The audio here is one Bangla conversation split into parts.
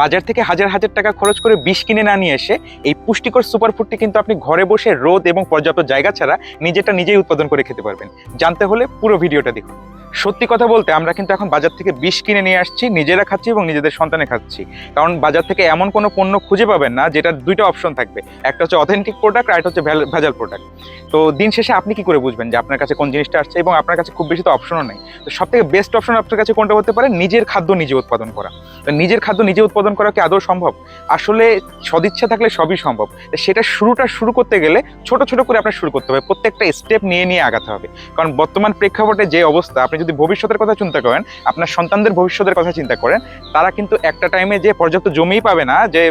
বাজার থেকে হাজার হাজার টাকা খরচ করে বিষ কিনে না নিয়ে এসে এই পুষ্টিকর সুপার ফুডটি কিন্তু আপনি ঘরে বসে রোদ এবং পর্যাপ্ত জায়গা ছাড়া নিজেটা নিজেই উৎপাদন করে খেতে পারবেন। জানতে হলে পুরো ভিডিওটা দেখুন। সত্যি কথা বলতে আমরা কিন্তু এখন বাজার থেকে বিষ কিনে নিয়ে আসছি, নিজেরা খাচ্ছি এবং নিজেদের সন্তানে খাচ্ছি। কারণ বাজার থেকে এমন কোনো পণ্য খুঁজে পাবেন না যেটার দুইটা অপশন থাকবে। একটা হচ্ছে অথেন্টিক প্রোডাক্ট আর একটা হচ্ছে ভেজাল প্রোডাক্ট তো দিন শেষে আপনি কি করে বুঝবেন যে আপনার কাছে কোন জিনিসটা আসছে এবং আপনার কাছে খুব বেশি তো অপশনও নেই। তো সব থেকে বেস্ট অপশন আপনার কাছে কোনটা হতে পারে? নিজের খাদ্য নিজে উৎপাদন করা। নিজের খাদ্য নিজে উৎপাদন করা কি আদৌ সম্ভব? আসলে সদিচ্ছা থাকলে সবই সম্ভব। সেটা শুরুটা শুরু করতে গেলে ছোট ছোট করে আপনার শুরু করতে হবে। প্রত্যেকটা স্টেপ নিয়ে নিয়ে আগাতে হবে। কারণ বর্তমান প্রেক্ষাপটে যে অবস্থা, আপনি যদি ভবিষ্যতের কথা চিন্তা করেন, আপনার সন্তানদের ভবিষ্যতের কথা চিন্তা করেন, তারা কিন্তু একটা টাইমে যে পর্যাপ্ত জমিই পাবে না, যে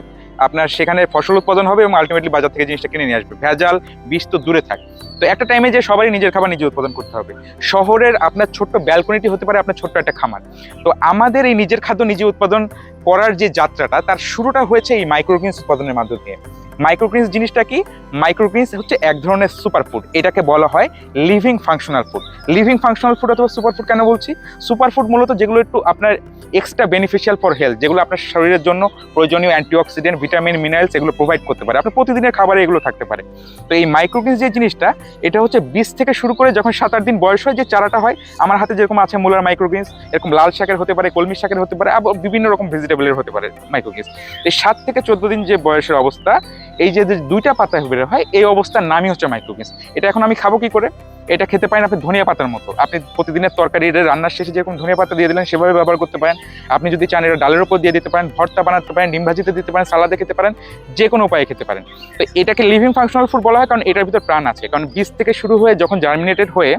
আপনার সেখানে ফসল উৎপাদন হবে এবং আলটিমেটলি বাজার থেকে জিনিসটা কিনে নিয়ে আসবে। ভেজাল বিষ তো দূরে থাকে। তো একটা টাইমে যে সবারই নিজের খাবার নিজে উৎপাদন করতে হবে। শহরের আপনার ছোট্ট ব্যালকনিটি হতে পারে আপনার ছোট্ট একটা খামার। তো আমাদের এই নিজের খাদ্য নিজে উৎপাদন করার যে যাত্রাটা, তার শুরুটা হয়েছে এই মাইক্রোগ্রিনস উৎপাদনের মাধ্যমে মাইক্রোগ্রিনস জিনিসটা কি? মাইক্রোগ্রিনস হচ্ছে এক ধরনের সুপার ফুড এটাকে বলা হয় living functional food. Living functional food অথবা সুপার ফুড কেন বলছি? সুপার ফুড মূলত যেগুলো একটু আপনার এক্সট্রা বেনিফিশিয়াল ফর হেলথ, যেগুলো আপনার শরীরের জন্য প্রয়োজনীয় অ্যান্টিঅক্সিডেন্ট, ভিটামিন, মিনারেলস এগুলো প্রোভাইড করতে পারে। আপনার প্রতিদিনের খাবারে এগুলো থাকতে পারে। তো এই মাইক্রোগ্রিনস যে জিনিসটা, এটা হচ্ছে বীজ থেকে শুরু করে যখন সাত আট দিন বয়স হয় যে চারাটা হয়, আমার হাতে যেরকম আছে মূলার মাইক্রোগ্রিনস, এরকম লাল শাকের হতে পারে, কলমি শাকের হতে পারে, আবার বিভিন্ন রকম ভেজিটেবলের হতে পারে মাইক্রোগ্রিনস। এই সাত থেকে চোদ্দ দিন যে বয়সের অবস্থা এই যে দুইটা পাতা বের হয়, এই অবস্থার নামই হচ্ছে মাইক্রোগ্রিনস এটা এখন আমি খাব কি করে? এটা খেতে পারেন আপনি ধনিয়া পাতার মতো। আপনি প্রতিদিনের তরকারি, এটা রান্নার শেষে যেরকম ধনিয়া পাতা দিয়ে দিলেন, সেভাবে ব্যবহার করতে পারেন। আপনি যদি চান এটা ডালের উপর দিয়ে দিতে পারেন, ভর্তা বানাতে পারেন, ডিম ভাজিতে দিতে পারেন, সালাদে খেতে পারেন, যে কোনো উপায়ে খেতে পারেন। তো এটাকে লিভিং ফাংশনাল ফুড বলা হয়, কারণ এটার ভিতর প্রাণ আছে। কারণ বীজ থেকে শুরু হয়ে যখন জার্মিনেটেড হয়ে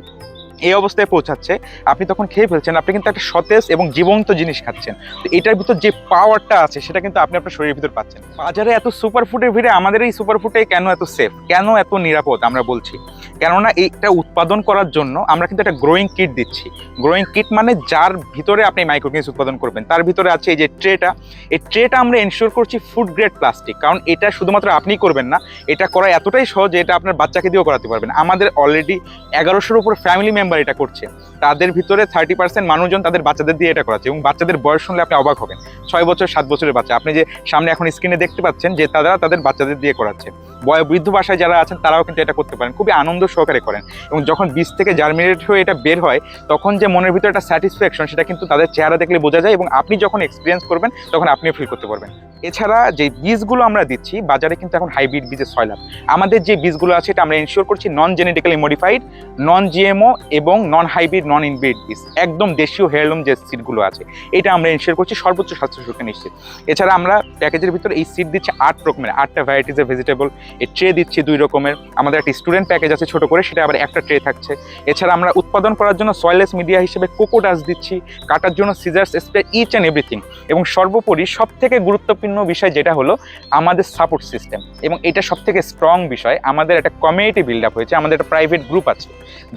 এই অবস্থায় পৌঁছাচ্ছে, আপনি তখন খেয়ে ফেলছেন, আপনি কিন্তু একটা সতেজ এবং জীবন্ত জিনিস খাচ্ছেন। তো এটার ভিতর যে পাওয়ারটা আছে, সেটা কিন্তু আপনি আপনার শরীরের ভিতর পাচ্ছেন। বাজারে এত সুপার ফুডের ভিড়ে আমাদের এই সুপার ফুডে কেন এত সেফ কেন এত নিরাপদ আমরা বলছি? কেননা এইটা উৎপাদন করার জন্য আমরা কিন্তু একটা গ্রোয়িং কিট দিচ্ছি। গ্রোয়িং কিট মানে যার ভিতরে আপনি মাইক্রোগ্রিনস উৎপাদন করবেন। তার ভিতরে আছে এই যে ট্রেটা এই ট্রেটা আমরা এনশিওর করছি ফুড গ্রেড প্লাস্টিক কারণ এটা শুধুমাত্র আপনিই করবেন না, এটা করা এতটাই সহজ যে এটা আপনার বাচ্চাকে দিয়েও করাতে পারবেন। আমাদের অলরেডি এগারোশোর উপর ফ্যামিলি মেম্বার এটা করছে। তাদের ভিতরে থার্টি পার্সেন্ট মানুষজন তাদের বাচ্চাদের দিয়ে এটা করাচ্ছে এবং বাচ্চাদের বয়স শুনলে আপনি অবাক হবেন। ছয় বছর, সাত বছরের বাচ্চা। আপনি যে সামনে এখন স্ক্রিনে দেখতে পাচ্ছেন যে তারা তাদের বাচ্চাদের দিয়ে করাচ্ছে। বয় বৃদ্ধ বাসায় যারা আছেন তারাও কিন্তু এটা করতে পারেন। খুবই আনন্দ সহকারে করেন। এবং যখন বীজ থেকে জার্মিনেট হয়ে এটা বের হয়, তখন যে মনের ভিতরে একটা স্যাটিসফ্যাকশন সেটা কিন্তু তাদের চেহারা দেখলে বোঝা যায় এবং আপনি যখন এক্সপিরিয়েন্স করবেন, তখন আপনিও ফিল করতে পারবেন। এছাড়া যে বীজগুলো আমরা দিচ্ছি, বাজারে কিন্তু এখন হাইব্রিড বীজের সয়লাভ আমাদের যে বীজগুলো আছে, এটা আমরা এনশিওর করছি non genetically modified non GMO এবং নন হাইব্রিড নন ইনব্রিড বীজ। একদম দেশীয় হেয়ারলুম যে সিডগুলো আছে, এটা আমরা এনশিওর করছি সর্বোচ্চ স্বাস্থ্য সুরক্ষা নিশ্চিত। এছাড়া আমরা প্যাকেজের ভিতরে এই সিড দিচ্ছি আট রকমের, আটটা ভ্যারাইটিসের ভেজিটেবল এই ট্রে দিচ্ছি দুই রকমের। আমাদের একটা স্টুডেন্ট প্যাকেজ আছে ছোট করে সেটা আবার একটা ট্রে থাকছে। এছাড়া আমরা উৎপাদন করার জন্য সয়েলেস মিডিয়া হিসেবে কোকোডাস দিচ্ছি, কাটার জন্য scissors spray each and everything এবং সর্বোপরি সব থেকে গুরুত্বপূর্ণ বিষয় যেটা হলো আমাদের সাপোর্ট সিস্টেম এবং এটা সব থেকে স্ট্রং বিষয়, আমাদের একটা কমিউনিটি বিল্ড আপ হয়েছে, আমাদের একটা প্রাইভেট গ্রুপ আছে,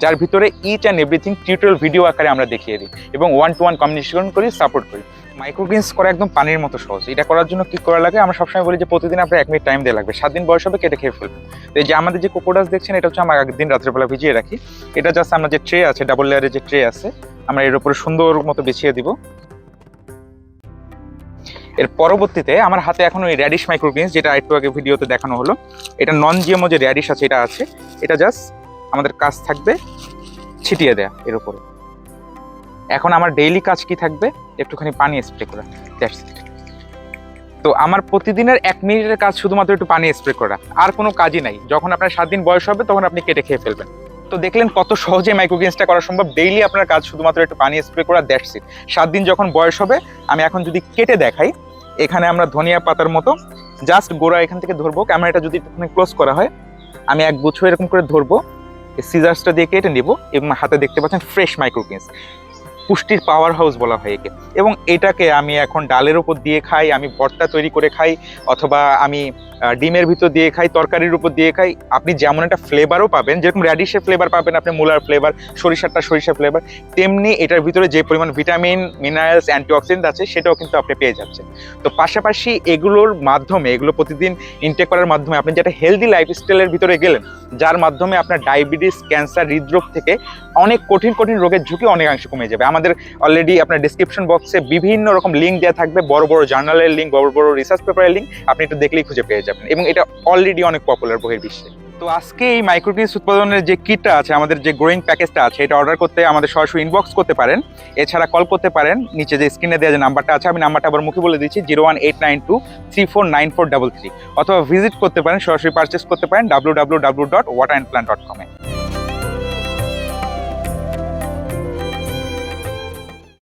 যার ভিতরে each and everything tutorial video আকারে আমরা দেখিয়ে দিই। এবং ওয়ান টু ওয়ান কমিউনিকেশন করি সাপোর্ট করি। মাইক্রোগ্রিনস করা একদম পানির মতো সহজ। এটা করার জন্য কি করা লাগে? আমরা সবসময় বলি যে প্রতিদিন আপনার এক মিনিট টাইম দিয়ে লাগবে। সাত দিন বয়স হবে, কেটে খেয়ে ফেলবেন। তো এই যে আমাদের যে কোকোডাস দেখছেন, এটা হচ্ছে আমরা আগের দিন রাত্রেবেলা ভিজিয়ে রাখি। এটা জাস্ট আমরা যে ট্রে আছে ডাবল লেয়ারের যে ট্রে আছে, আমরা এর উপরে সুন্দর মতো বিছিয়ে দিব। এর পরবর্তীতে আমার হাতে এখন ওই র্যাডিশ মাইক্রোগ্রিনস যেটা একটু আগে ভিডিওতে দেখানো হলো। এটা নন জিএমও যে র্যাডিশ আছে, এটা আছে। এটা জাস্ট আমাদের কাজ থাকবে ছিটিয়ে দেয়া এর উপরে। এখন আমার ডেইলি কাজ কি থাকবে? একটুখানি পানি স্প্রে করা. তো আমার প্রতিদিনের এক মিনিটের কাজ শুধুমাত্র একটু পানি স্প্রে করা। আর কোনো কাজই নাই। যখন আপনার সাত দিন বয়স হবে, তখন আপনি কেটে খেয়ে ফেলবেন। তো দেখলেন কত সহজে মাইক্রোগ্রিনসটা করা সম্ভব। ডেইলি আপনার কাজ শুধুমাত্র একটু পানি স্প্রে করা দ্যাটস ইট সাত দিন যখন বয়স হবে, আমি এখন যদি কেটে দেখাই, এখানে আমরা ধনিয়া পাতার মতো জাস্ট গোড়া এখান থেকে ধরবো। ক্যামেরাটা যদি ক্লোজ করা হয়, আমি এক গুচ্ছ এরকম করে ধরবো। সিজার্সটা দিয়ে কেটে নিব এবং হাতে দেখতে পাচ্ছেন ফ্রেশ মাইক্রোগ্রিনস পুষ্টির পাওয়ার হাউস বলা হয় একে। এবং এটাকে আমি এখন ডালের ওপর দিয়ে খাই, আমি ভর্তা তৈরি করে খাই, অথবা আমি ডিমের ভিতর দিয়ে খাই, তরকারির উপর দিয়ে খাই। আপনি যেমন একটা ফ্লেভারও পাবেন, যেরকম র্যাডিশের ফ্লেভার পাবেন আপনি, মূলার ফ্লেভার সরিষারটা সরিষা ফ্লেভার তেমনি এটার ভিতরে যে পরিমাণ ভিটামিন মিনারেলস অ্যান্টিঅক্সিডেন্ট আছে, সেটাও কিন্তু আপনি পেয়ে যাচ্ছেন। তো পাশাপাশি এগুলোর মাধ্যমে, এগুলো প্রতিদিন ইনটেক করার মাধ্যমে আপনি যেটা হেলদি লাইফস্টাইলের ভিতরে গেলেন, যার মাধ্যমে আপনার ডায়াবেটিস ক্যান্সার হৃদরোগ থেকে অনেক কঠিন কঠিন রোগের ঝুঁকি অনেকাংশে কমে যাবে। আমাদের অলরেডি আপনার ডিসক্রিপশন বক্সে বিভিন্ন রকম লিঙ্ক দেওয়া থাকবে, বড় বড় জার্নালের লিঙ্ক বড় বড় রিসার্চ পেপারের লিঙ্ক আপনি একটু দেখলেই খুঁজে পেয়ে যাবেন। এবং এটা অলরেডি অনেক পপুলার বহির বিশ্বে। তো আজকে এই মাইক্রোটিস উৎপাদনের যে কিটটা আছে, আমাদের যে গ্রোয়িং প্যাকেজটা আছে, এটা অর্ডার করতে আমাদের সরাসরি ইনবক্স করতে পারেন। এছাড়া কল করতে পারেন, নিচে যে স্ক্রিনে দেওয়া যে নাম্বারটা আছে, আমি নাম্বারটা আবার মুখে বলে দিচ্ছি zero one eight nine two three four nine four double three অথবা ভিজিট করতে পারেন, সরাসরি পারচেস করতে পারেন W W W dot water and plan dot কমে